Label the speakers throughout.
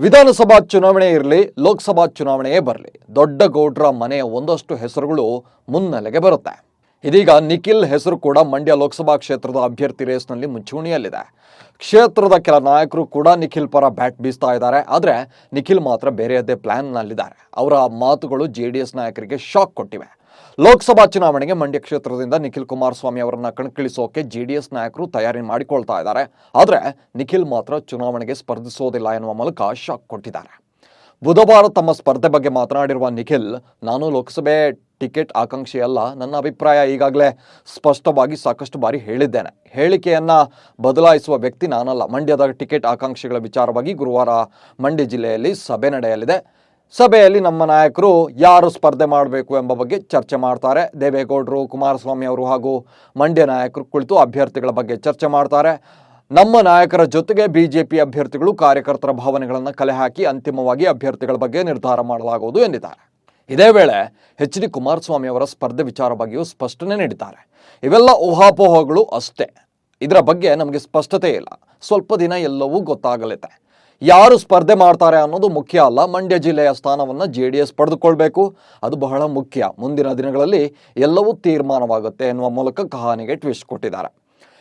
Speaker 1: ವಿಧಾನಸಭಾ ಚುನಾವಣೆ ಇರಲಿ, ಲೋಕಸಭಾ ಚುನಾವಣೆಯೇ ಬರಲಿ. ದೊಡ್ಡ ಗೌಡ್ರ ಮನೆಯ ಒಂದಷ್ಟು ಹೆಸರುಗಳು ಮುನ್ನೆಲೆಗೆ ಬರುತ್ತೆ. ಇದೀಗ ನಿಖಿಲ್ ಹೆಸರು ಕೂಡ ಮಂಡ್ಯ ಲೋಕಸಭಾ ಕ್ಷೇತ್ರದ ಅಭ್ಯರ್ಥಿ ರೇಸ್ನಲ್ಲಿ ಮುಂಚೂಣಿಯಲ್ಲಿದೆ. ಕ್ಷೇತ್ರದ ಕೆಲ ನಾಯಕರು ಕೂಡ ನಿಖಿಲ್ ಪರ ಬ್ಯಾಟ್ ಬೀಸ್ತಾ ಇದ್ದಾರೆ. ಆದರೆ ನಿಖಿಲ್ ಮಾತ್ರ ಬೇರೆಯದ್ದೇ ಪ್ಲ್ಯಾನ್ನಲ್ಲಿದ್ದಾರೆ ಅವರ ಮಾತುಗಳು ಜೆ ನಾಯಕರಿಗೆ ಶಾಕ್ ಕೊಟ್ಟಿವೆ. ಲೋಕಸಭಾ ಚುನಾವಣೆಗೆ ಮಂಡ್ಯ ಕ್ಷೇತ್ರದಿಂದ ನಿಖಿಲ್ ಕುಮಾರಸ್ವಾಮಿ ಅವರನ್ನ ಕಣಕ್ಕಿಳಿಸೋಕೆ ಜೆಡಿಎಸ್ ನಾಯಕರು ತಯಾರಿ ಮಾಡಿಕೊಳ್ತಾ ಇದ್ದಾರೆ. ಆದರೆ ನಿಖಿಲ್ ಮಾತ್ರ ಚುನಾವಣೆಗೆ ಸ್ಪರ್ಧಿಸೋದಿಲ್ಲ ಎನ್ನುವ ಮೂಲಕ ಶಾಕ್ ಕೊಟ್ಟಿದ್ದಾರೆ. ಬುಧವಾರ ತಮ್ಮ ಸ್ಪರ್ಧೆ ಬಗ್ಗೆ ಮಾತನಾಡಿರುವ ನಿಖಿಲ್, ನಾನು ಲೋಕಸಭೆ ಟಿಕೆಟ್ ಆಕಾಂಕ್ಷಿ ಅಲ್ಲ, ನನ್ನ ಅಭಿಪ್ರಾಯ ಈಗಾಗಲೇ ಸ್ಪಷ್ಟವಾಗಿ ಸಾಕಷ್ಟು ಬಾರಿ ಹೇಳಿದ್ದೇನೆ. ಹೇಳಿಕೆಯನ್ನ ಬದಲಾಯಿಸುವ ವ್ಯಕ್ತಿ ನಾನಲ್ಲ. ಮಂಡ್ಯದ ಟಿಕೆಟ್ ಆಕಾಂಕ್ಷಿಗಳ ವಿಚಾರವಾಗಿ ಗುರುವಾರ ಮಂಡ್ಯ ಜಿಲ್ಲೆಯಲ್ಲಿ ಸಭೆ ನಡೆಯಲಿದೆ. ಸಭೆಯಲ್ಲಿ ನಮ್ಮ ನಾಯಕರು ಯಾರು ಸ್ಪರ್ಧೆ ಮಾಡಬೇಕು ಎಂಬ ಬಗ್ಗೆ ಚರ್ಚೆ ಮಾಡ್ತಾರೆ. ದೇವೇಗೌಡರು, ಕುಮಾರಸ್ವಾಮಿ ಅವರು ಹಾಗೂ ಮಂಡ್ಯ ನಾಯಕರು ಕುಳಿತು ಅಭ್ಯರ್ಥಿಗಳ ಬಗ್ಗೆ ಚರ್ಚೆ ಮಾಡ್ತಾರೆ. ನಮ್ಮ ನಾಯಕರ ಜೊತೆಗೆ ಬಿಜೆಪಿ ಅಭ್ಯರ್ಥಿಗಳು, ಕಾರ್ಯಕರ್ತರ ಭಾವನೆಗಳನ್ನು ಕಲೆ ಹಾಕಿ ಅಂತಿಮವಾಗಿ ಅಭ್ಯರ್ಥಿಗಳ ಬಗ್ಗೆ ನಿರ್ಧಾರ ಮಾಡಲಾಗುವುದು ಎಂದಿದ್ದಾರೆ. ಇದೇ ವೇಳೆ ಎಚ್ ಡಿ ಕುಮಾರಸ್ವಾಮಿ ಅವರ ಸ್ಪರ್ಧೆ ವಿಚಾರ ಬಗ್ಗೆಯೂ ಸ್ಪಷ್ಟನೆ ನೀಡಿದ್ದಾರೆ. ಇವೆಲ್ಲ ಊಹಾಪೋಹಗಳು ಅಷ್ಟೇ. ಇದರ ಬಗ್ಗೆ ನಮಗೆ ಸ್ಪಷ್ಟತೆ ಇಲ್ಲ. ಸ್ವಲ್ಪ ದಿನ ಎಲ್ಲವೂ ಗೊತ್ತಾಗಲಿದೆ. ಯಾರು ಸ್ಪರ್ಧೆ ಮಾಡ್ತಾರೆ ಅನ್ನೋದು ಮುಖ್ಯ ಅಲ್ಲ. ಮಂಡ್ಯ ಜಿಲ್ಲೆಯ ಸ್ಥಾನವನ್ನು ಜೆ ಡಿ ಎಸ್ ಪಡೆದುಕೊಳ್ಬೇಕು. ಅದು ಬಹಳ ಮುಖ್ಯ. ಮುಂದಿನ ದಿನಗಳಲ್ಲಿ ಎಲ್ಲವೂ ತೀರ್ಮಾನವಾಗುತ್ತೆ ಎನ್ನುವ ಮೂಲಕ ಕಹಾನಿಗೆ ಟ್ವಿಸ್ಟ್ ಕೊಟ್ಟಿದ್ದಾರೆ.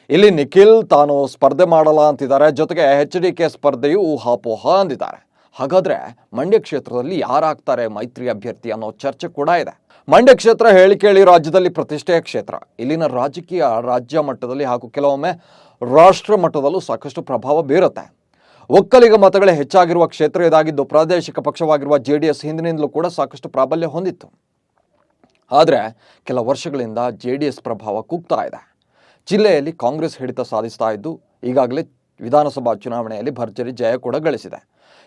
Speaker 1: ಇಲ್ಲಿ ನಿಖಿಲ್ ತಾನು ಸ್ಪರ್ಧೆ ಮಾಡಲ್ಲ ಅಂತಿದ್ದಾರೆ. ಜೊತೆಗೆ ಎಚ್ ಡಿ ಕೆ ಸ್ಪರ್ಧೆಯು ಊಹಾಪೋಹ ಅಂದಿದ್ದಾರೆ. ಹಾಗಾದ್ರೆ ಮಂಡ್ಯ ಕ್ಷೇತ್ರದಲ್ಲಿ ಯಾರಾಗ್ತಾರೆ ಮೈತ್ರಿ ಅಭ್ಯರ್ಥಿ ಅನ್ನೋ ಚರ್ಚೆ ಕೂಡ ಇದೆ. ಮಂಡ್ಯ ಕ್ಷೇತ್ರ ಹೇಳಿ ಕೇಳಿ ರಾಜ್ಯದಲ್ಲಿ ಪ್ರತಿಷ್ಠೆಯ ಕ್ಷೇತ್ರ. ಇಲ್ಲಿನ ರಾಜಕೀಯ ರಾಜ್ಯ ಮಟ್ಟದಲ್ಲಿ ಹಾಗೂ ಕೆಲವೊಮ್ಮೆ ರಾಷ್ಟ್ರ ಮಟ್ಟದಲ್ಲೂ ಸಾಕಷ್ಟು ಪ್ರಭಾವ ಬೀರುತ್ತೆ. ಒಕ್ಕಲಿಗ ಮತಗಳೇ ಹೆಚ್ಚಾಗಿರುವ ಕ್ಷೇತ್ರ ಇದಾಗಿದ್ದು ಪ್ರಾದೇಶಿಕ ಪಕ್ಷವಾಗಿರುವ ಜೆ ಡಿ ಎಸ್ ಹಿಂದಿನಿಂದಲೂ ಕೂಡ ಸಾಕಷ್ಟು ಪ್ರಾಬಲ್ಯ ಹೊಂದಿತ್ತು. ಆದರೆ ಕೆಲ ವರ್ಷಗಳಿಂದ ಜೆ ಡಿ ಎಸ್ ಪ್ರಭಾವ ಕುಗ್ತಾ ಇದೆ. ಜಿಲ್ಲೆಯಲ್ಲಿ ಕಾಂಗ್ರೆಸ್ ಹಿಡಿತ ಸಾಧಿಸ್ತಾ ಇದ್ದು, ಈಗಾಗಲೇ ವಿಧಾನಸಭಾ ಚುನಾವಣೆಯಲ್ಲಿ ಭರ್ಜರಿ ಜಯ ಕೂಡ ಗಳಿಸಿದೆ.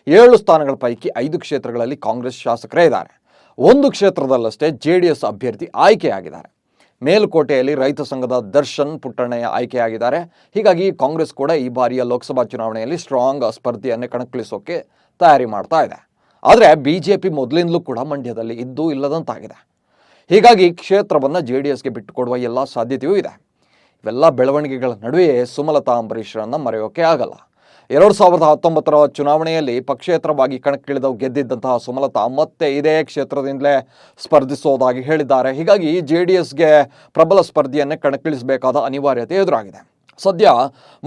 Speaker 1: ಏಳು ಸ್ಥಾನಗಳ ಪೈಕಿ ಐದು ಕ್ಷೇತ್ರಗಳಲ್ಲಿ ಕಾಂಗ್ರೆಸ್ ಶಾಸಕರೇ ಇದ್ದಾರೆ. ಒಂದು ಕ್ಷೇತ್ರದಲ್ಲಷ್ಟೇ ಜೆ ಡಿ ಎಸ್ ಅಭ್ಯರ್ಥಿ ಆಯ್ಕೆಯಾಗಿದ್ದಾರೆ. ಮೇಲುಕೋಟೆಯಲ್ಲಿ ರೈತ ಸಂಘದ ದರ್ಶನ್ ಪುಟ್ಟಣ್ಣಯ್ಯ ಆಯ್ಕೆಯಾಗಿದ್ದಾರೆ. ಹೀಗಾಗಿ ಕಾಂಗ್ರೆಸ್ ಕೂಡ ಈ ಬಾರಿಯ ಲೋಕಸಭಾ ಚುನಾವಣೆಯಲ್ಲಿ ಸ್ಟ್ರಾಂಗ್ ಸ್ಪರ್ಧೆಯನ್ನೇ ಕಣಕ್ಕಿಳಿಸೋಕೆ ತಯಾರಿ ಮಾಡ್ತಾ ಇದೆ. ಆದರೆ ಬಿ ಜೆ ಪಿ ಮೊದಲಿಂದಲೂ ಕೂಡ ಮಂಡ್ಯದಲ್ಲಿ ಇದ್ದು ಇಲ್ಲದಂತಾಗಿದೆ. ಹೀಗಾಗಿ ಕ್ಷೇತ್ರವನ್ನು ಜೆ ಡಿ ಎಸ್ಗೆ ಬಿಟ್ಟುಕೊಡುವ ಎಲ್ಲ ಸಾಧ್ಯತೆಯೂ ಇದೆ. ಇವೆಲ್ಲ ಬೆಳವಣಿಗೆಗಳ ನಡುವೆಯೇ ಸುಮಲತಾ ಅಂಬರೀಷರನ್ನು ಮರೆಯೋಕೆ ಆಗಲ್ಲ. ಎರಡು ಸಾವಿರದ ಹತ್ತೊಂಬತ್ತರ ಚುನಾವಣೆಯಲ್ಲಿ ಪಕ್ಷೇತರವಾಗಿ ಕಣಕ್ಕಿಳಿದು ಗೆದ್ದಿದ್ದಂತಹ ಸುಮಲತಾ ಮತ್ತೆ ಇದೇ ಕ್ಷೇತ್ರದಿಂದಲೇ ಸ್ಪರ್ಧಿಸೋದಾಗಿ ಹೇಳಿದ್ದಾರೆ. ಹೀಗಾಗಿ ಜೆ ಡಿ ಎಸ್ಗೆ ಪ್ರಬಲ ಸ್ಪರ್ಧೆಯನ್ನೇ ಕಣಕ್ಕಿಳಿಸಬೇಕಾದ ಅನಿವಾರ್ಯತೆ ಎದುರಾಗಿದೆ. ಸದ್ಯ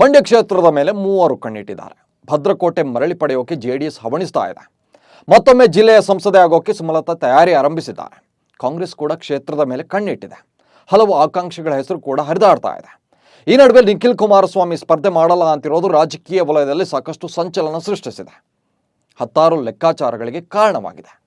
Speaker 1: ಮಂಡ್ಯ ಕ್ಷೇತ್ರದ ಮೇಲೆ ಮೂವರು ಕಣ್ಣಿಟ್ಟಿದ್ದಾರೆ. ಭದ್ರಕೋಟೆ ಮರಳಿ ಪಡೆಯೋಕೆ ಜೆ ಡಿ ಎಸ್ ಹವಣಿಸ್ತಾ ಇದೆ. ಮತ್ತೊಮ್ಮೆ ಜಿಲ್ಲೆಯ ಸಂಸದೆ ಆಗೋಕೆ ಸುಮಲತಾ ತಯಾರಿ ಆರಂಭಿಸಿದ್ದಾರೆ. ಕಾಂಗ್ರೆಸ್ ಕೂಡ ಕ್ಷೇತ್ರದ ಮೇಲೆ ಕಣ್ಣಿಟ್ಟಿದೆ. ಹಲವು ಆಕಾಂಕ್ಷಿಗಳ ಹೆಸರು ಕೂಡ ಹರಿದಾಡ್ತಾ ಇದೆ. ಈ ನಡುವೆ ನಿಖಿಲ್ ಕುಮಾರಸ್ವಾಮಿ ಸ್ಪರ್ಧೆ ಮಾಡಲ್ಲ ಅಂತಿರೋದು ರಾಜಕೀಯ ವಲಯದಲ್ಲಿ ಸಾಕಷ್ಟು ಸಂಚಲನ ಸೃಷ್ಟಿಸಿದೆ. ಹತ್ತಾರು ಲೆಕ್ಕಾಚಾರಗಳಿಗೆ ಕಾರಣವಾಗಿದೆ.